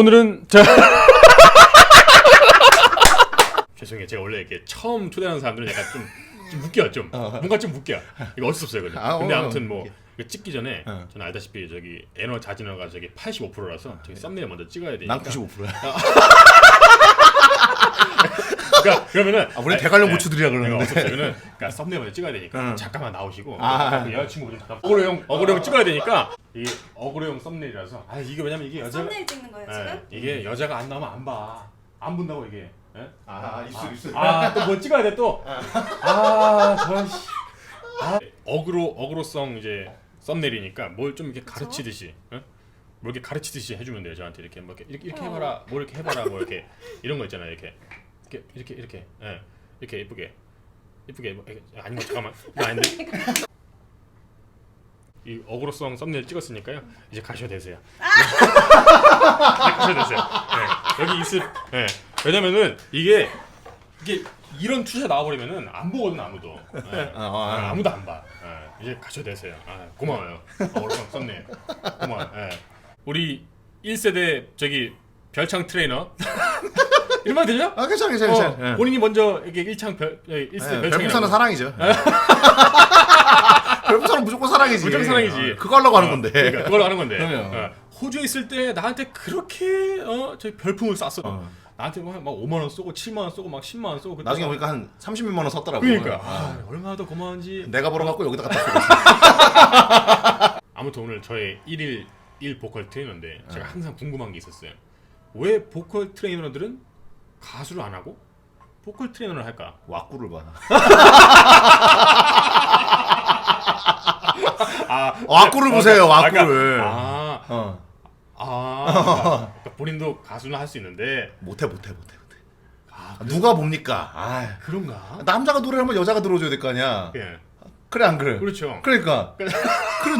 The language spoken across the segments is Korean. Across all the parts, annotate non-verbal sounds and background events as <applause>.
오늘은 자 <laughs> 죄송해요. 제가 원래 이렇게 처음 초대하는 사람들은 약간 좀, 좀 웃겨 좀 뭔가 좀 웃겨. 이거 어쩔 수 없어요. 그냥. 아, 근데 어, 아무튼 뭐 웃겨. 이거 찍기 전에 어. 저는 알다시피 저기 에너 자진어가 저기 85%라서 저기 썸네일 먼저 찍어야 되니까. 난 95%야. <laughs> 그러니까 <laughs> 그러면은 아, 우리 아니, 대관령 네. 고추들이라 그러는데. 없으면은 그러니까 썸네일 먼저 찍어야 되니까 응. 잠깐만 나오시고 아. 그 여자친구 좀 잠깐 어그로 형 어그로 형 찍어야 되니까 이게 어그로 형 썸네일이라서 아 이게 왜냐면 이게 여자가 썸네일 찍는 거예요 예, 지금? 이게 여자가 안 나오면 안 봐. 안 본다고 이게. 예? 아, 입술, 입술. 아, 또 뭐 찍어야 돼 또. 아, 저 씨. 아, 어그로 어그로성 이제 썸네일이니까 뭘 좀 이렇게 가르치듯이, 응? 뭐 이렇게 가르치듯이 해주면 돼요 저한테 이렇게 뭐 이렇게 이렇게, 이렇게 어. 해봐라, 뭐 이렇게 해봐라, 뭐 이렇게 이런 거 있잖아요 이렇게 이렇게 이렇게 이렇게, 예, 이렇게 예쁘게 예쁘게 뭐, 이렇게, 아닌 거 잠깐만 이거 아닌데. 이 어그로성 썸네일 찍었으니까요. 이제 가셔도 되세요. <laughs> 가셔도 되세요. 네, 여기 있을. 네. 왜냐면은 이게 이게 이런 투자 나와버리면은 안 보거든 아무도. 네. 아, 아, 아. 아무도 안 봐. 네. 이제 가셔도 되세요. 아, 고마워요. 어그로성 썸네일. 고마워. 네. 우리 1세대 저기 별창 트레이너. <laughs> 이런 말 되죠? 아, 괜찮아, 괜찮아, 어, 괜찮아. 예. 본인이 먼저 이렇게 1창 별 1세대 예, 별창이라고. 별풍선은 사랑이죠. <laughs> 별풍선은 무조건 사랑이지. 무조건 사랑이지. 어, 그거 하려고 하는 어, 건데. 그러니까 그걸 하는 건데. 그럼요. 어, 호주에 있을 때 나한테 그렇게 어, 저 별풍을 쐈어. 어. 나한테 막, 막 5만 원 쏘고 7만 원 쏘고 막 10만 원 쏘고. 그때 나중에 막- 보니까 한 30만 원 썼더라고. 그러니까 아, 아, 얼마나 더 고마운지. 내가 벌어갖고 여기다 갖다 쓰고 <laughs> 아무튼 오늘 저의 1일 1 보컬 트레이너인데 네. 제가 항상 궁금한 게 있었어요. 왜 보컬 트레이너들은 가수를 안 하고 보컬 트레이너를 할까? 왁구를 봐. <laughs> 아, 왁구를 보세요, 아, 왁구를. 아, 어. 아, 그러니까 본인도 가수는 할 수 있는데 못해, 못해, 못해, 못해. 아, 누가 봅니까? 아, 그런가? 남자가 노래를 하면 여자가 들어줘야 될 거 아니야. 예, 그래, 안 그래? 그렇죠. 그러니까. 그래,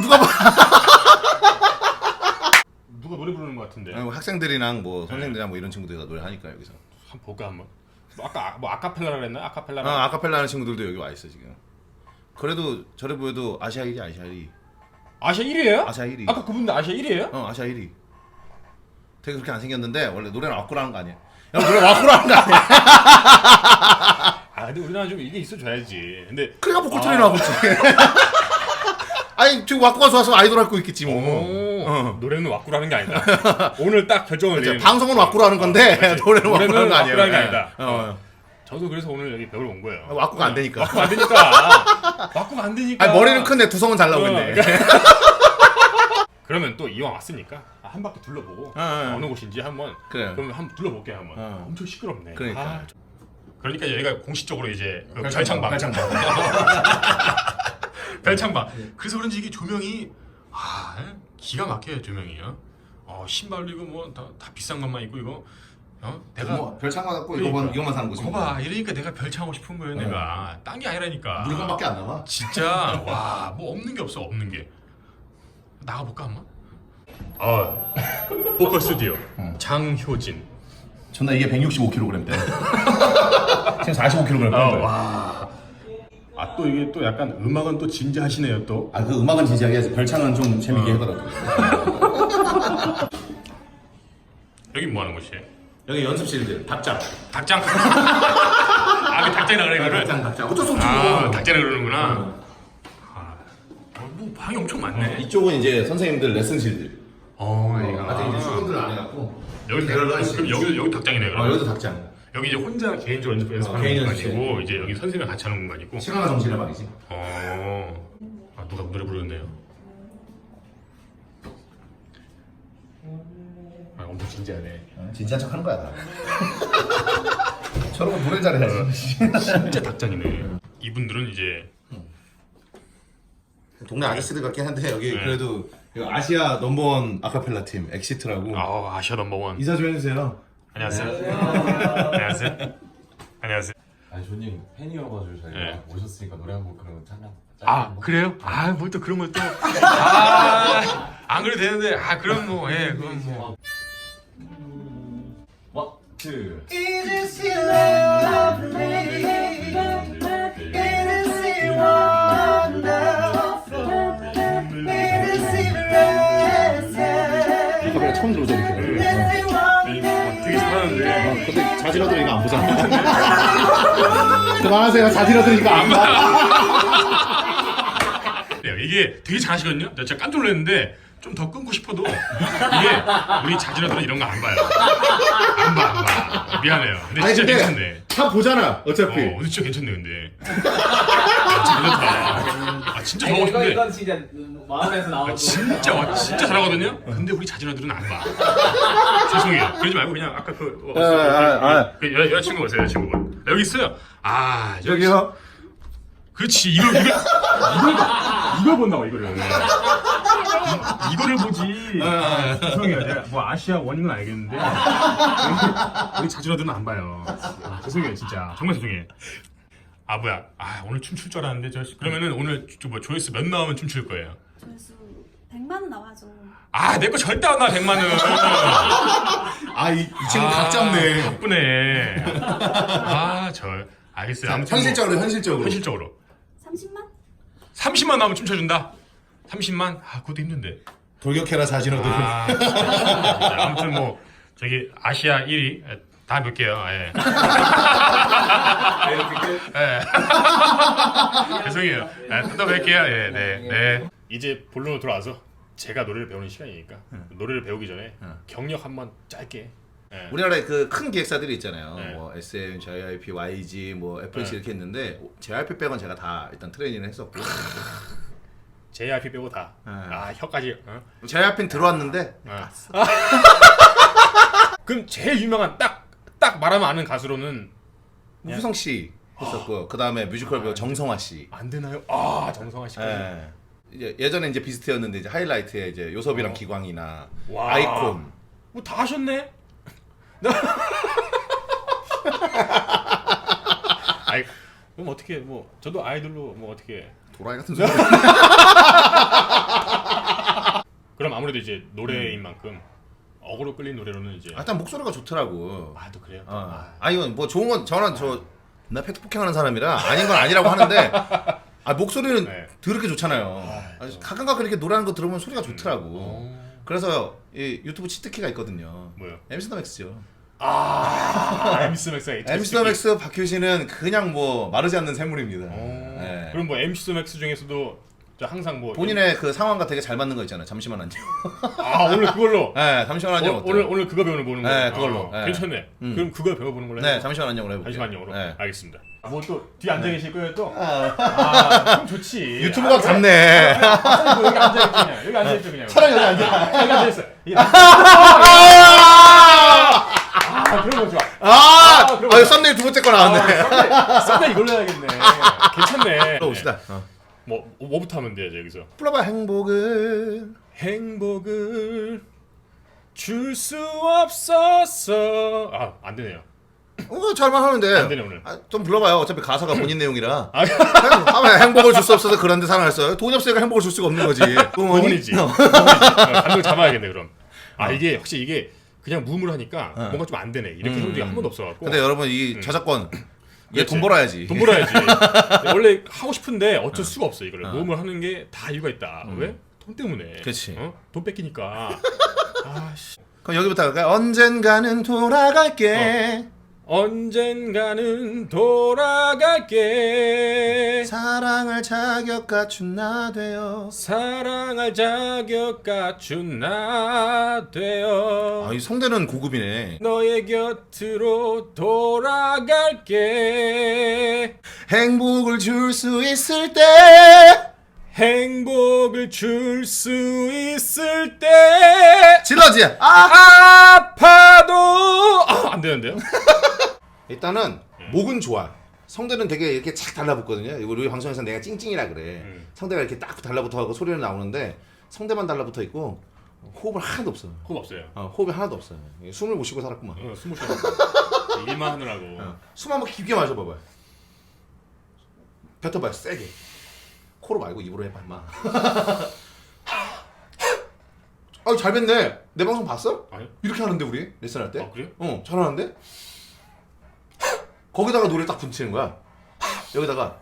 누가 봐. <laughs> 누가 노래 부르는 것 같은데. 아니, 뭐 학생들이랑 뭐 선생들이랑 뭐 이런 친구들이 다 노래 하니까 여기서. 한번 볼까 한번. 뭐 아까 뭐 아카펠라라 그랬나? 아카펠라라. 아, 아카펠라 하는 친구들도 여기 와 있어 지금. 그래도 저래 보여도 아시아 1위 아시아 1위. 아시아 1위예요? 아시아 1위. 아까 그분들 아시아 1위예요? 어 아시아 1위. 되게 그렇게 안 생겼는데 원래 노래는 왁구라는 거 아니야. 야 노래 왁구라는 거 아니야. <laughs> 아 근데 우리나라 좀 이게 있어줘야지. 근데 그래가 보컬 아. 트레이너 하고 있지. 아니 지금 왁구가 좋아서 아이돌 할거 있겠지 뭐. 오, 어. 노래는 왁구라는 게 아니다. <laughs> 오늘 딱 결정을 그치, 내리는 방송은 왁구로 하는 건데 그렇지. 노래는 왁구라는 노래는 거 아니에요. 게 예. 아니다. 어. 저도 그래서 오늘 여기 벽을 온 거예요. 왁구가 안 되니까. 왁구가 안 되니까. <laughs> 왁구가 안 되니까. 아니 머리는 큰데 두성은 잘 나오고 어, 있네. <laughs> 그러면 또 이왕 왔으니까 한 바퀴 둘러보고 어, 어. 어느 곳인지 한번 그래. 그럼 한번 둘러볼게 요 한번. 어. 엄청 시끄럽네. 그러니까. 아, 좀- 그러니까 여기가 공식적으로 이제 그 별창방, 별창방. 별창방. 그래서 그런지 이게 조명이 아 기가 막혀요 조명이요. 어 신발 이거 뭐다 다 비싼 것만 있고 이거 어 내가 뭐 별창만 갖고 그러니까. 이거만 이거만 사는 거지. 뭐. 거봐 이러니까 내가 별창하고 싶은 거예요 어. 내가 딴 게 아니라니까. 물건밖에 안 남아. 진짜 <laughs> 와 뭐 없는 게 없어 없는 게 나가볼까 한번? 아 보컬 스튜디오 장효진 존나 이게 165kg <laughs> 대. 지금 45kg 아, 와. 아 또 이게 또 약간 음악은 또 진지하시네요 또. 아 그 음악은 진지하게 해서 별창은 좀 재밌게 하더라고. <laughs> 여기 뭐 하는 곳이에요? 여기 연습실들 답장. 닭장. <laughs> 아, 그 닭장이라 그래 이거를. 답장 답장. 어쩔 수 없지. 아, 뭐. 닭장이라 그러는구나. 아, 어, 뭐 방이 엄청 많네. 이쪽은 이제 선생님들 레슨실들. 어. 아직 이제 수업들 안 해갖고. 여기 그럼. 여기 여기 닭장이네 그럼. 아 여기도 답장. 여기 이제 혼자 개인적으로 연습 연습하는 개인 공간이고 이제 여기 선생님이 같이 하는 공간이고. 시간과 정신의 방이지. 어. 아 누가 노래 부르는데요? 아 엄청 진지하네. 진지한 척 하는 거야 다. <laughs> 저러고 노래 잘해야지. 진짜 닭장이네. 이분들은 이제 동네 아저씨들 같긴 한데 여기 네. 그래도 이거 아시아 넘버원 아카펠라 팀 엑시트라고 아 아시아 넘버원. 인사 좀 해주세요. 안녕하세요. 안녕하세요. 안녕하세요. 아니 조님 팬이어가지고 저희가 네. 오셨으니까 노래 한곡 그러면 잠깐 아 그래요? 아뭐 또 그런 걸 또. 아안 그래도 되는데 아 그럼 뭐 예 그럼 뭐. 원, 투 아카펠라 처음 들어오죠 이렇게. 자지러들 이거 안 보잖아. <laughs> 그만하세요. 이거 안 봐. <laughs> 네, 이게 되게 잘하시거든요. 진짜 깜짝 놀랐는데 좀 더 끊고 싶어도 이게 우리 자지러들은 이런 거 안 봐요. 안 봐, 안 봐. 미안해요. 근데 아니 진짜 근데 괜찮네. 다 보잖아. 어차피. 어, 진짜 괜찮네, 근데. 아, 진짜 괜찮다. 아, 진짜 아니, 저거 근데. 이건 진짜 마음에서 나오고 아, 진짜 와, 진짜 잘하거든요. 근데 우리 자지러들은 안 봐. 죄송해요. 그러지 말고 그냥 아까 그, 어, 아, 아, 아. 그 여, 여자친구 오세요, 여자친구. 여기 있어요. 아, 여기 저기요. 그렇지 이거 이거 이걸 이걸 본다고 이거를 이- 이거를 보지. 아, 죄송해요. 내가 뭐 아시아 원인은 알겠는데. 우리- <laughs> 우리 자주라들은 안 봐요. 아, 죄송해요 진짜. 정말 죄송해 아 뭐야. 아 오늘 춤출 줄 알았는데 저 그러면은 오늘 저, 뭐 조회수 몇 나오면 춤출 거예요? 조회수 100만 원 나와줘. 아 내 거 절대 안 나와 100만은. <laughs> 아, 이, 이 친구 각 잡네. 바쁘네. 아저 알겠어요. 아무튼 뭐 현실적으로, 현실적으로. 현실적으로. 30만? 30만 나오면 춤춰준다 30만 아 그것도 힘든데 돌격해라, 자지러들. 아, 자, 아무튼 뭐 저기 아시아 1위 다 볼게요. 예. 예. <laughs> 죄송해요. 예, 또 뵐게요. 예, 네, 네. 이제 본론으로 돌아와서 제가 노래를 배우는 시간이니까 노래를 배우기 전에 경력 한번 짧게. 예. 우리나라에 그 큰 기획사들이 있잖아요. 네. 뭐 SM, JYP, YG, 뭐 FNC 네. 이렇게 있는데 JYP 빼곤 제가 다 일단 트레이닝을 했었고 JYP 빼고 다. 네. 아 혀까지. 어? JYP는 들어왔는데 어. <laughs> 그럼 제일 유명한 딱 딱 말하면 아는 가수로는 후성 씨 했었고 <gasps> 그 다음에 뮤지컬 배우 정성화 씨. 안 되나요? 아 정성화 씨까지. 예. 이제 예전에 이제 비슷했는데 이제 하이라이트에 이제 요섭이랑 어. 기광이나 와. 아이콘. 뭐 다 하셨네. <laughs> 아이 그럼 어떻게 뭐 저도 아이돌로 뭐 어떻게 도라이 같은 소리. <laughs> 그럼 아무래도 이제 노래인 만큼 어그로 끌린 노래로는 이제 아, 일단 목소리가 좋더라고. 아 또 그래요. 어. 아, 아 이건 뭐 좋은 건 저는 저 나 팩트 폭행하는 사람이라 아닌 건 아니라고 하는데 아 목소리는 네. 더럽게 좋잖아요. 아, 가끔 가끔 이렇게 노래하는 거 들으면 소리가 좋더라고. 어. 그래서 이 유튜브 치트키가 있거든요. 뭐요? MC 더 맥스죠. 아 맥스가 있죠. MC 더 맥스 박효 씨는 그냥 뭐 마르지 않는 샘물입니다. 어. 네. 그럼 뭐 MC 맥스 중에서도 저 항상 뭐 본인의 그 상황과 되게 잘 맞는 거 있잖아요. 잠시만 안녕. 아 오늘 그걸로 <laughs> 네, 잠시만 안녕. 오, 어때요? 오늘 오늘 그거 배우는 보는 거. 네, 그걸로. 네. 괜찮네. 음. 그럼 그거 배워보는 걸로. 네, 해요. 잠시만 안녕으로 해볼게요. 잠시만요. 네. 알겠습니다. 뭐 또 뒤에 앉아 계실 거예요 또? 아, 그럼 좋지. 유튜브가 잡네. 아, 여기 앉아 있죠 그냥. 여기 앉아 있죠 그냥. 차라리 여기 앉아. 여기 앉아 있어. <laughs> 이게- 아 그런 거 좋아. 아, 그럼 아, 썸네일 두 번째 거 나왔네. 썸네 이걸로 해야겠네. 괜찮네. 봅시다. 어. 뭐 뭐부터 하면 돼요 여기서? 불러봐 행복은 행복을 줄 수 없었어. 아 안 되네요. 어, 잘만 하면 돼. 안 되네, 오늘. 아, 좀 불러봐요. 어차피 가사가 본인 내용이라. 아, 하면 행복을 줄 수 없어서 그런데 살아났어요. 돈이 없으니까 행복을 줄 수가 없는 거지. <laughs> 부분이지. 어. 감독 잡아야겠네 그럼. 아 이게 확실히 이게 그냥 무음으로 하니까 어. 뭔가 좀 안 되네. 이렇게 해본 적이 한 번도 없어갖고. 근데 여러분 이 저작권 얘. 돈 벌어야지. 돈 벌어야지. <laughs> 원래 하고 싶은데 어쩔 수가 없어 이거를. 모음을 하는 게 다 이유가 있다. 왜? 돈 때문에. 그치. 어? 돈 뺏기니까. <laughs> 아씨. 그럼 여기부터 갈까요? 언젠가는 돌아갈게. 언젠가는 돌아갈게. 사랑할 자격 갖춘 나 되어. 사랑할 자격 갖춘 나 되어. 아, 이 성대는 고급이네. 너의 곁으로 돌아갈게. 행복을 줄 수 있을 때. 행복을 줄 수 있을 때 질러지. 아! 아파도 아, 안 되는데요? <laughs> 일단은 예. 목은 좋아. 성대는 되게 이렇게 착 달라붙거든요. 우리 방송에서 내가 찡찡이라 그래. 음. 성대가 이렇게 딱 달라붙어가고 소리는 나오는데 성대만 달라붙어 있고 호흡을 하나도 없어. 호흡 없어요. 어, 호흡이 하나도 없어요. 숨을 못 쉬고 살았구만. 어, 숨을 쉬어. 일만 하느라고. 어. 숨 한번 깊게 마셔봐봐요. 뱉어봐요, 세게. 코로 말고 입으로 해봐, 임마. <laughs> 아유, 잘 뱉네. 내 방송 봤어? 아니요? 이렇게 하는데, 우리? 레슨 할 때? 아, 그래요? 어, 잘하는데? 거기다가 노래를 딱 붙이는 거야. 여기다가,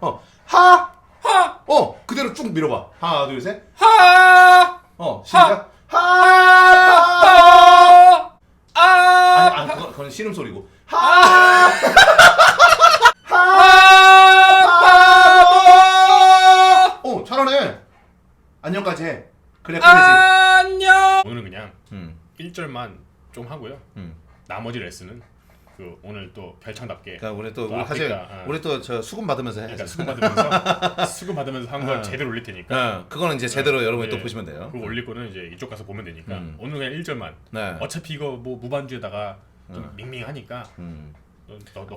어, 하! 하! 어, 그대로 쭉 밀어봐. 하나, 둘, 셋. 하! 어, 시작. 하! 하! 아! 그건 신음 소리고. 하. 하. 어 잘하네. 안녕까지 해. 그래 끝내지. 안녕. 오늘은 그냥 음. 1절만 좀 하고요. 음. 나머지 레슨은 그 오늘 또 별창답게 그러니까 우리 또또 우리 사실 아프리카, 어. 우리 또 저 수금 받으면서 해. 그러니까 수금 받으면서 <laughs> 수금 받으면서 한 걸 어. 제대로 올릴 테니까 어, 그거는 이제 제대로 여러분이 또 예. 보시면 돼요. 그거 올릴 거는 이제 이쪽 가서 보면 되니까 음. 오늘 그냥 1절만 네. 어차피 이거 뭐 무반주에다가 좀 어. 밍밍하니까 음.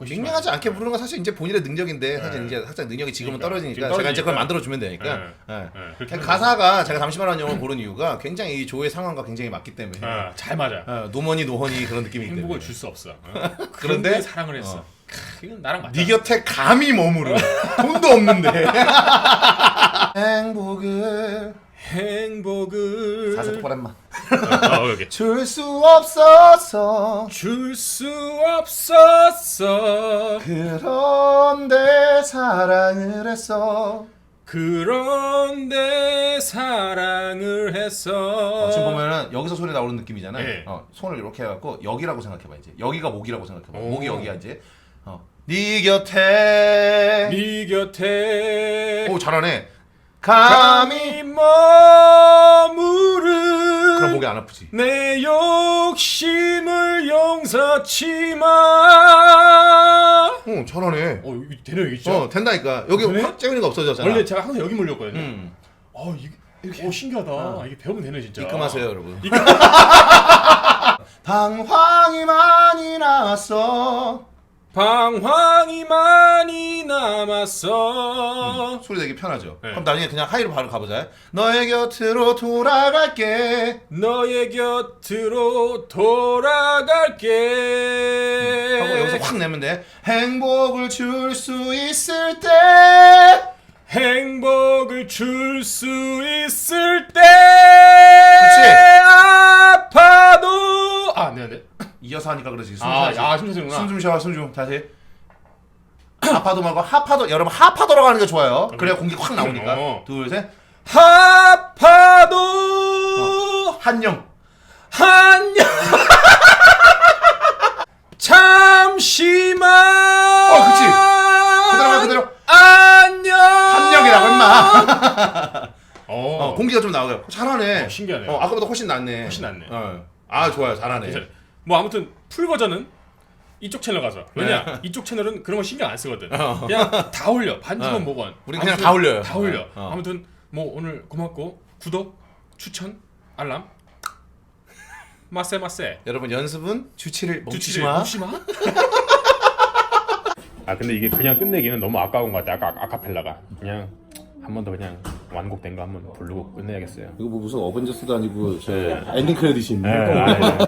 밍밍하지. 않게 부르는 건 사실 이제 본인의 능력인데 사실 네. 이제 살짝 능력이 지금은 그러니까. 떨어지니까 지금 제가 이제 그걸. 만들어 주면 되니까. 네. 예. 네, 하면 가사가 제가 잠시만한 영을 고른 이유가 굉장히 이 조의 상황과 굉장히 맞기 때문에 돼. 어, 잘 맞아 어, 노머니 노허니 그런 느낌이기 때문에 행복을 줄 수 없어 어? <laughs> 그런데 그런데 사랑을 했어 어. 크, 이건 나랑 맞아 네 곁에 감히 머무르 돈도 없는데 <laughs> 행복을 행복을 사세 똑바란마 어, 여기 줄수 없어서 줄 수 없었어 그런데 사랑을 했어 그런데 사랑을 했어 어, 지금 보면은 여기서 소리 나오는 느낌이잖아. 네. 어, 손을 이렇게 해갖고 여기라고 생각해봐 이제. 여기가 목이라고 생각해봐. 오. 목이 여기야 이제. 어. 네 곁에. 네 곁에 오 잘하네. 감히. 머무른 그럼 목이 안 아프지. 내 욕심을 용서치 마. 오 잘하네. 어, 이거 되네요, 이게 진짜. 어 된다니까. 여기 그래? 확 째우니까 없어졌잖아. 원래 제가 항상 여기 몰렸거든요. 음. 어, 이게 이렇게 어, 신기하다. 아, 이게 배우면 되네, 진짜. 입금하세요 여러분. 입금. <laughs> <laughs> 방황이 많이 나왔어. 방황이 많이 남았어. 소리 되게 편하죠. 네. 그럼 나중에 그냥 하이로 바로 가보자. 너의 곁으로 돌아갈게. 너의 곁으로 돌아갈게. 하고 여기서 확 내면 돼. 행복을 줄 수 있을 때. 행복을 줄 수 있을 때. 그치? 아파도 아, 네, 네. 이어서 하니까 그러지. 숨 아, 쉬어야지. 아, 숨 쉬는구나. 숨좀 쉬어, 숨 좀. 다시. 아파도 말고 하파도. 여러분 하파도라고 하는 게 좋아요. 그래야 공기 확 나오니까. 어. 둘, 셋. 아파도 한영. 한영 잠시만 어, 그치. 그대로 가, 그대로. 안녕 한영이라고 임마. <laughs> 어, 어, 공기가 좀 나와요. 잘하네. 어, 신기하네. 어, 아까보다 훨씬 낫네. 훨씬 낫네. 어. 아, 좋아요. 잘하네. 뭐 아무튼 풀 버전은 이쪽 채널 가서 왜냐 이쪽 채널은 그런 거 신경 안 쓰거든 네. 어. 그냥 다 올려 반지건 어. 뭐건 우리 그냥 아무튼 다 올려요. 다 올려 어. 아무튼 뭐 오늘 고맙고 구독 추천 알람 마세 마세 여러분 연습은 주치를 멈추지 마. 멈추지 마. <laughs> 아 근데 이게 그냥 끝내기는 너무 아까운 것 같아. 아까 아카펠라가 그냥 한 번 더 그냥 완곡된 거 한 번 부르고 끝내야겠어요. 이거 뭐 무슨 어벤져스도 아니고 저 엔딩 크레딧이 있네. 엑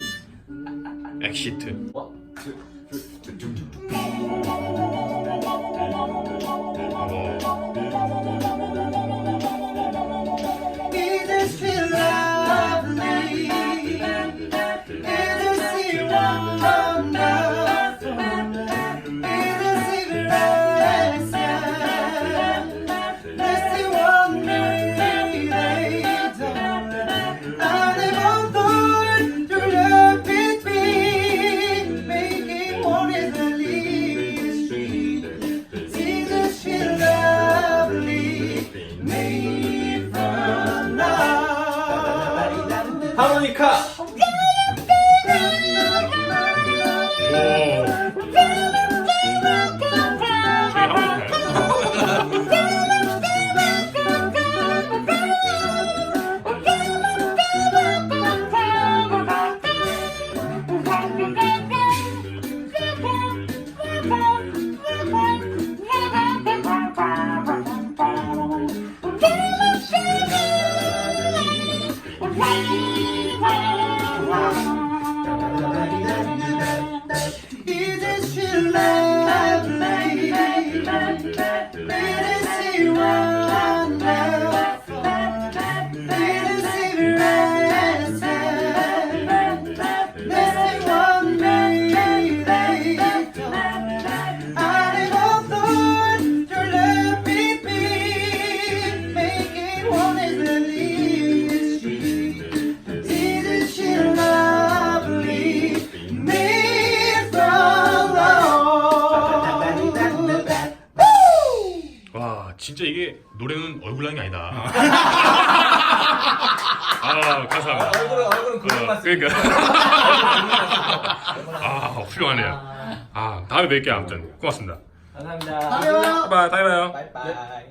시트. 하모니카. Isn't she 노래는 얼굴 하는 게 아니다. 아 감사합니다. 얼굴은 얼굴은 어, 그것만 그러니까 아 훌륭하네요. 아 다음에 뵐게요 아무튼 고맙습니다. 감사합니다. 바이바이 다음에 봐요. 바이바이.